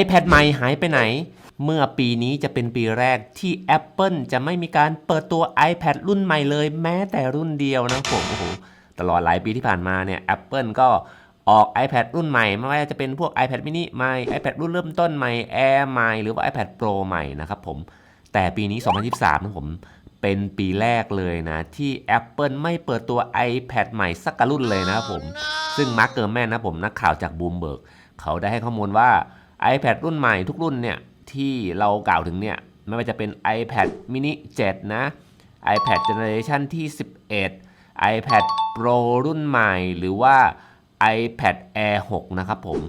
iPad ใหม่หายไปไหน เมื่อปีนี้จะเป็นปีแรกที่ Apple จะไม่มีการเปิดตัว iPad รุ่นใหม่เลย แม้แต่รุ่นเดียวนะผมโอ้โหตลอดหลายปีที่ผ่านมาเนี่ย Apple ก็ออก iPad รุ่นใหม่ ไม่ว่าจะเป็นพวก iPad mini ใหม่ iPad รุ่นเริ่มต้นใหม่ Air ใหม่ หรือว่า iPad Pro ใหม่นะครับผม แต่ปีนี้ 2023นะผม เป็นปีแรกเลยนะ ที่ Apple ไม่เปิดตัว iPad ใหม่สักกรุ่นเลยนะครับผม ซึ่งมาร์คเกอร์แมนนะผมนักข่าวจากบูมเบิร์กเขาได้ให้ข้อมูลว่า iPad รุ่นใหม่ทุกรุ่นเนี่ยที่เรากล่าวถึงเนี่ยไม่ว่าจะเป็น iPad mini 7 นะ iPad Generation ที่ 11 iPad Pro รุ่นใหม่ หรือว่า iPad Air 6 นะครับผม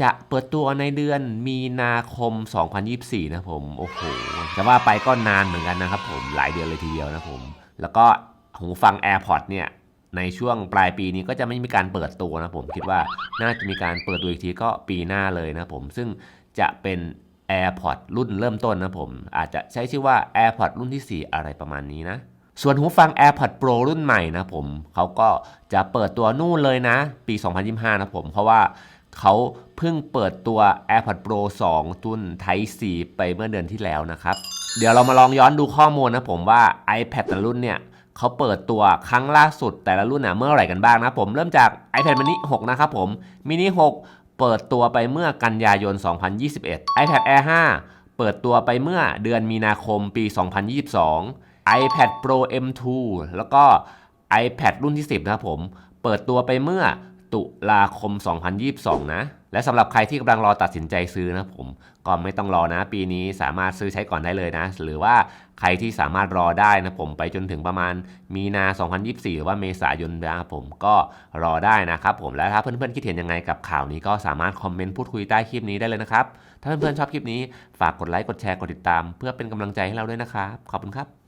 จะเปิดตัวในเดือนมีนาคม 2024 นะผม โอ้โหจะว่าไปก็นานเหมือนกันนะครับผม หลายเดือนเลยทีเดียวนะผม แล้วก็หูฟัง AirPods เนี่ย ในช่วงปลายปีนี้ก็จะไม่มีการเปิดตัวนะผมคิดว่าน่าจะมีการเปิดตัวอีกทีก็ปีหน้าเลยนะผมซึ่งจะเป็น AirPods รุ่นเริ่มต้นนะผม อาจจะใช้ชื่อว่า AirPods รุ่นที่ 4 อะไรประมาณนี้นะส่วนหูฟัง AirPods Pro รุ่นใหม่นะผมเขาก็จะเปิดตัวนู่นเลยนะ ปี 2025 นะผม เพราะว่าเขาเพิ่งเปิดตัว AirPods Pro 2 รุ่น Type C ไปเมื่อเดือนที่แล้วนะครับ เดี๋ยวเรามาลองย้อนดูข้อมูลนะผมว่า iPad แต่รุ่นเนี่ย เขาเปิดตัวครั้งล่าสุดแต่ละรุ่นน่ะเมื่อไหร่กันบ้างนะผม เริ่มจาก iPad mini 6 นะครับผม mini 6 เปิดตัวไปเมื่อกันยายน 2021 iPad Air 5 เปิดตัวไปเมื่อเดือนมีนาคมปี 2022 iPad Pro M2 แล้วก็ iPad รุ่นที่ 10 นะครับผม เปิดตัวไปเมื่อ ตุลาคม 2022 นะ และสำหรับใครที่กำลังรอตัดสินใจซื้อนะผมก็ไม่ต้องรอนะ ปีนี้สามารถซื้อใช้ก่อนได้เลยนะ หรือว่าใครที่สามารถรอได้นะผมไปจนถึงประมาณมีนา 2024 หรือว่าเมษายนนะผมก็รอได้นะครับผมและถ้าเพื่อนๆคิดเห็นยังไงกับข่าวนี้ก็สามารถคอมเมนต์พูดคุยใต้คลิปนี้ได้เลยนะครับ ถ้าเพื่อนๆชอบคลิปนี้ฝากกดไลค์กดแชร์กดติดตาม เพื่อเป็นกำลังใจให้เราด้วยนะครับขอบคุณครับ